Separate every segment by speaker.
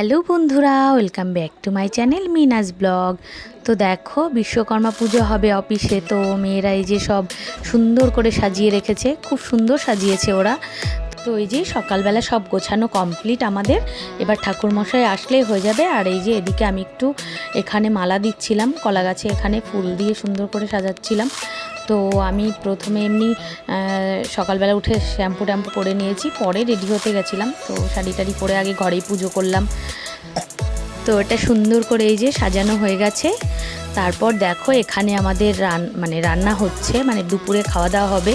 Speaker 1: Hello বন্ধুরা, welcome back to my channel Minaj vlog. তো দেখো, বিশ্বকর্মা পুজো হবে অফিসে, তো মেয়েরা এই যে সব সুন্দর করে সাজিয়ে রেখেছে, খুব সুন্দর সাজিয়েছে ওরা। তো এই যে সকালবেলা সব গোছানো কমপ্লিট আমাদের, এবার ঠাকুরমশাই আসলেই হয়ে যাবে, আর এই যে এদিকে আমি একটু এখানে মালা দিচ্ছিলাম কলা গাছে এখানে ফুল দিয়ে সুন্দর করে সাজাচ্ছিলাম। তো আমি প্রথমে এমনি সকালবেলা উঠে শ্যাম্পু ট্যাম্পু করে নিয়েছি, পরে রেডি হতে গেছিলাম। তো শাড়ি টাড়ি পরে আগে ঘরেই পুজো করলাম। তো এটা সুন্দর করে এই যে সাজানো হয়ে গেছে। তারপর দেখো এখানে আমাদের রান মানে রান্না হচ্ছে মানে দুপুরে খাওয়া দাওয়া হবে।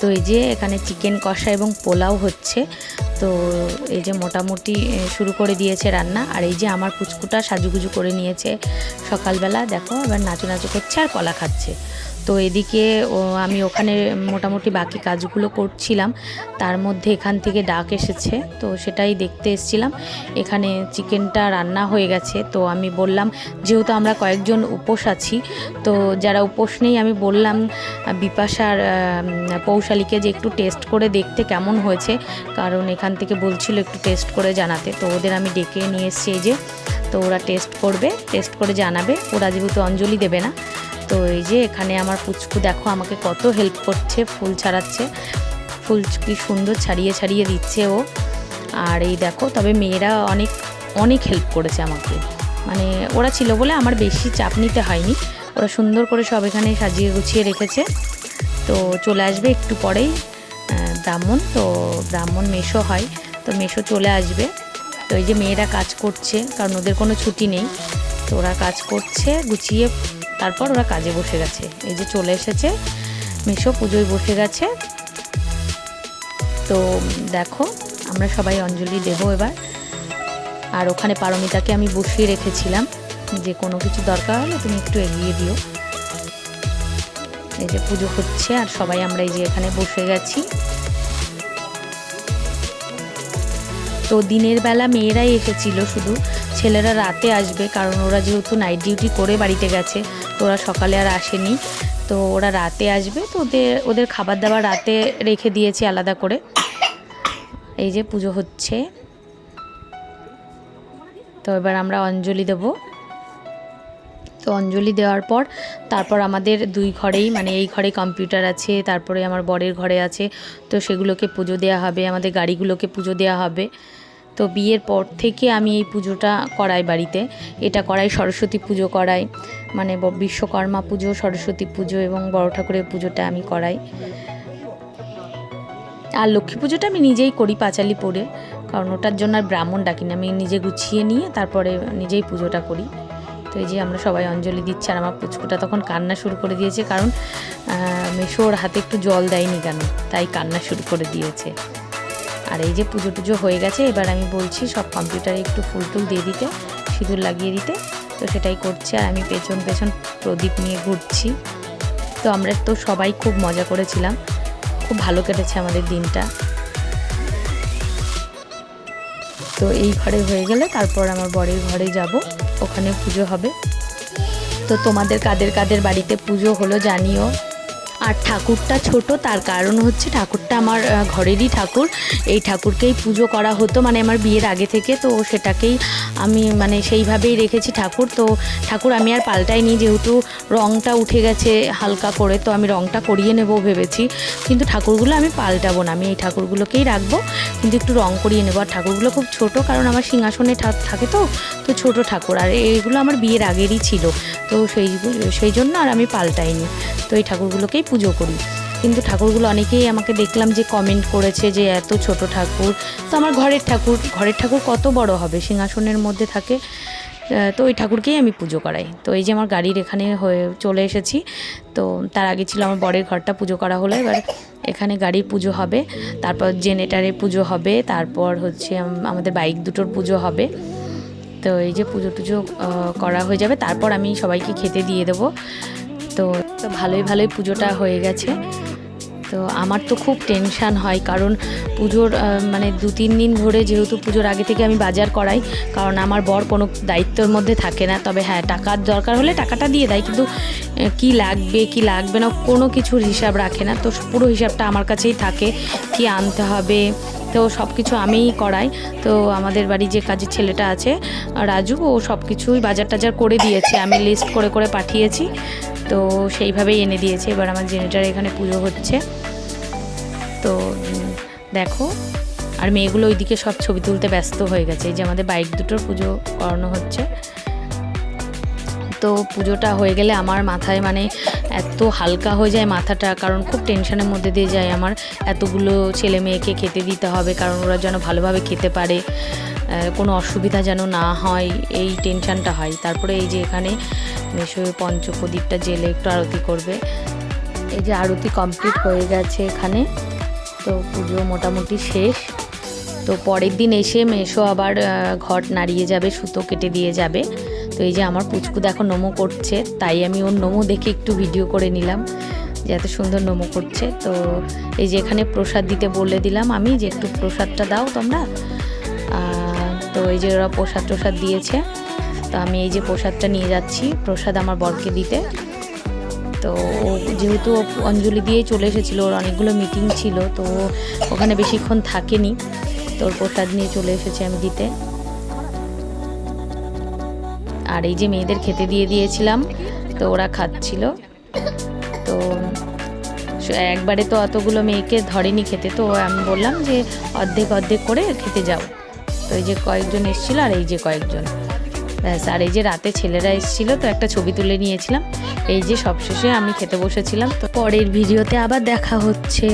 Speaker 1: তো এই যে এখানে চিকেন কষা এবং পোলাও হচ্ছে। তো এই যে মোটামুটি শুরু করে দিয়েছে রান্না। আর এই যে আমার পুচকুটা সাজুগুজু করে নিয়েছে সকালবেলা, দেখো, এবার নাচু নাচু করছে আর কলা খাচ্ছে। তো এদিকে আমি ওখানে মোটামুটি বাকি কাজগুলো করছিলাম। তার মধ্যে এখান থেকে ডাক এসেছে, তো সেটাই দেখতে এসেছিলাম। এখানে চিকেনটা রান্না হয়ে গেছে, তো আমি বললাম, যেহেতু আমরা কয়েকজন উপোস আছি, তো যারা উপোস নেই, আমি বললাম, বিপাশার পৌশালীকে যে একটু টেস্ট করে দেখতে কেমন হয়েছে। কারণ এখান থেকে বলছিল একটু টেস্ট করে জানাতে। তো ওদের আমি ডেকে নিয়ে এসেছি এই যে, তো ওরা টেস্ট করবে টেস্ট করে জানাবে। ওরা যেহেতু অঞ্জলি দেবে না। তো এই যে এখানে আমার পুচকু দেখো আমাকে কত হেল্প করছে, ফুল ছাড়াচ্ছে। ফুল কি সুন্দর ছাড়িয়ে ছাড়িয়ে দিচ্ছে ও। আর এই দেখো, তবে মেয়েরা অনেক অনেক হেল্প করেছে আমাকে। মানে ওরা ছিল বলে আমার বেশি চাপ নিতে হয়নি। ওরা সুন্দর করে সব এখানে সাজিয়ে গুছিয়ে রেখেছে। তো চলে আসবে একটু পরেই। ব্রাহ্মণ, তো ব্রাহ্মণ মেশো হয়, তো মেশো চলে আসবে। তো এই যে মেয়েরা কাজ করছে, কারণ ওদের কোনো ছুটি নেই, তো ওরা কাজ করছে, গুছিয়ে তারপর ওরা কাজে বসে গেছে। এই যে চলে এসেছে মেশো পুজোয় বসে গেছে। তো দেখো, আমরা সবাই অঞ্জলি দেবো এবার। আর ওখানে পারমিতাকে আমি বসিয়ে রেখেছিলাম, যে কোনো কিছু দরকার হলে তুমি একটু এগিয়ে দিও। এই যে পুজো হচ্ছে আর সবাই আমরা এই যে এখানে বসে গেছি। তো দিনের বেলা মেয়েরাই এসেছিল শুধু, ছেলেরা রাতে আসবে কারণ ওরা যেহেতু নাইট ডিউটি করে বাড়িতে গেছে, তো ওরা সকালে আর আসেনি। তো ওরা রাতে আসবে, তো ওদের ওদের খাবার দাবার রাতে রেখে দিয়েছে আলাদা করে। এই যে পুজো হচ্ছে। তো এবার আমরা অঞ্জলি দেব। তো অঞ্জলি দেওয়ার পর তারপর আমাদের দুই ঘরেই মানে এই ঘরে কম্পিউটার আছে, তারপরে আমার বরের ঘরে আছে, তো সেগুলোকে পুজো দেওয়া হবে, আমাদের গাড়িগুলোকে পুজো দেওয়া হবে। তো বিয়ের পর থেকে আমি এই পুজোটা করাই বাড়িতে। এটা করাই সরস্বতী পুজো করাই মানে বিশ্বকর্মা পুজো, সরস্বতী পুজো এবং বড় ঠাকুরের পুজোটা আমি করাই। আর লক্ষ্মী পুজোটা আমি নিজেই করি পাঁচালি পরে, কারণ ওটার জন্য আর ব্রাহ্মণ ডাকি না আমি নিজে গুছিয়ে নিয়ে তারপরে নিজেই পুজোটা করি। তো এই যে আমরা সবাই অঞ্জলি দিচ্ছি আর আমার পুচকুটা তখন কান্না শুরু করে দিয়েছে কারণ আহ, মেশো ওর হাতে একটু জল দেয়নি কেন? তাই কান্না শুরু করে দিয়েছে। আর এই যে পুজো টুজো হয়ে গেছে এবার আমি বলছি সব কম্পিউটারে একটু ফুল টুল দিয়ে দিতে সিঁদুর লাগিয়ে দিতে তো সেটাই করছে আর আমি পেছন পেছন প্রদীপ নিয়ে ঘুরছি। তো আমরা তো সবাই খুব মজা করেছিলাম খুব ভালো কেটেছে আমাদের দিনটা। তো এই ঘরে হয়ে গেলে তারপর আমার বরের ঘরে যাব। ওখানে পুজো হবে। তো তোমাদের কাদের কাদের বাড়িতে পুজো হলো জানিও। আর ঠাকুরটা ছোট, তার কারণ হচ্ছে ঠাকুরটা আমার ঘরেরই ঠাকুর। এই ঠাকুরকেই পুজো করা হতো মানে আমার বিয়ের আগে থেকে, তো সেটাকেই আমি মানে সেইভাবেই রেখেছি ঠাকুর। তো ঠাকুর আমি আর পাল্টাইনি, যেহেতু রঙটা উঠে গেছে হালকা করে, তো আমি রঙটা করিয়ে নেব ভেবেছি। কিন্তু ঠাকুরগুলো আমি পাল্টাবো না, আমি এই ঠাকুরগুলোকেই রাখব। কিন্তু একটু রং করিয়ে নেব। আর ঠাকুরগুলো খুব ছোট, কারণ আমার সিংহাসনে থাকে তো তো ছোট ঠাকুর। আর এইগুলো আমার বিয়ের আগেরই ছিল, তো সেই সেই জন্য আর আমি পাল্টাইনি। তো এই ঠাকুরগুলোকেই পুজো করি। কিন্তু ঠাকুরগুলো অনেকেই আমাকে দেখলাম যে কমেন্ট করেছে যে এত ছোট ঠাকুর। তো আমার ঘরের ঠাকুর ঘরের ঠাকুর কত বড় হবে? সিংহাসনের মধ্যে থাকে। তো ওই ঠাকুরকেই আমি পুজো করাই। তো এই যে আমার গাড়ির এখানে হয়ে চলে এসেছি। তো তার আগে ছিল আমার বরের ঘরটা পুজো করা হলো। এবার এখানে গাড়ির পুজো হবে। তারপর জেনারেটারের পুজো হবে। তারপর হচ্ছে আমাদের বাইক দুটোর পুজো হবে। তো এই যে পুজো টুজো করা হয়ে যাবে। তারপর আমি সবাইকে খেতে দিয়ে দেবো। তো তো ভালোই ভালোই পুজোটা হয়ে গেছে। তো আমার তো খুব টেনশান হয়, কারণ পুজোর মানে দু, তিন দিন ধরে যেহেতু পুজোর আগে থেকে আমি বাজার করাই, কারণ আমার বর কোনো দায়িত্বের মধ্যে থাকে না। তবে হ্যাঁ টাকার দরকার হলে টাকাটা দিয়ে দেয়, কিন্তু কি লাগবে কি লাগবে না, কোনো কিছুর হিসাব রাখে না। তো পুরো হিসাবটা আমার কাছেই থাকে, কি আনতে হবে। তো সব কিছু আমিই করাই। তো আমাদের বাড়ি যে কাজের ছেলেটা আছে, রাজু, ও সব কিছুই বাজার টাজার করে দিয়েছে। আমি লিস্ট করে করে পাঠিয়েছি। তো সেইভাবেই এনে দিয়েছে। এবার আমার জেনেটার এখানে পুজো হচ্ছে। তো দেখো, আর মেয়েগুলো ওইদিকে সব ছবি তুলতে ব্যস্ত হয়ে গেছে। এই যে আমাদের বাইক দুটোর পুজো করানো হচ্ছে। তো পুজোটা হয়ে গেলে আমার মাথায় মানে এত হালকা হয়ে যায় মাথাটা, কারণ খুব টেনশনের মধ্যে দিয়ে যায় আমার। এতগুলো ছেলে মেয়েকে খেতে দিতে হবে, কারণ ওরা যেন ভালোভাবে খেতে পারে কোনো অসুবিধা যেন না হয়, এই টেনশানটা হয়। তারপরে এই যে এখানে মেশো পঞ্চপ্রদীপটা জেলে একটু আরতি করবে। এই যে আরতি কমপ্লিট হয়ে গেছে এখানে, তো পুজো মোটামুটি শেষ। তো পরের দিন এসে মেশো আবার ঘট নাড়িয়ে যাবে, সুতো কেটে দিয়ে যাবে। তো এই যে আমার পুচকু দেখো নোমো করছে, তাই আমি ওর নোমো দেখে একটু ভিডিও করে নিলাম, যে এত সুন্দর নোমো করছে। তো এই যে এখানে প্রসাদ দিতে বলে দিলাম আমি, যে একটু প্রসাদটা দাও তোমরা। তো এই যে ওরা প্রসাদ টোসাদ দিয়েছে, তো আমি এই যে প্রসাদটা নিয়ে যাচ্ছি, প্রসাদ আমার বরকে দিতে। তো ও যেহেতু অঞ্জলি দিয়ে চলে এসেছিল, ওর অনেকগুলো মিটিং ছিল, তো ওখানে বেশিক্ষণ থাকেনি। তো ওর প্রসাদ নিয়ে চলে এসেছে আমি দিতে। আর এই যে মেয়েদের খেতে দিয়ে দিয়েছিলাম, তো ওরা খাচ্ছিল। তো একবারে তো অতগুলো মেয়েকে ধরেনি খেতে, তো আমি বললাম যে অর্ধেক অর্ধেক করে খেতে যাও। তো এই যে কয়েকজন এসেছিল আর এই যে কয়েকজন। ব্যাস, আর এই যে রাতে ছেলেরা এসেছিল, তো একটা ছবি তুলে নিয়েছিলাম। এই যে সবশেষে আমি খেতে বসেছিলাম, তো পরের ভিডিওতে আবার দেখা হচ্ছে।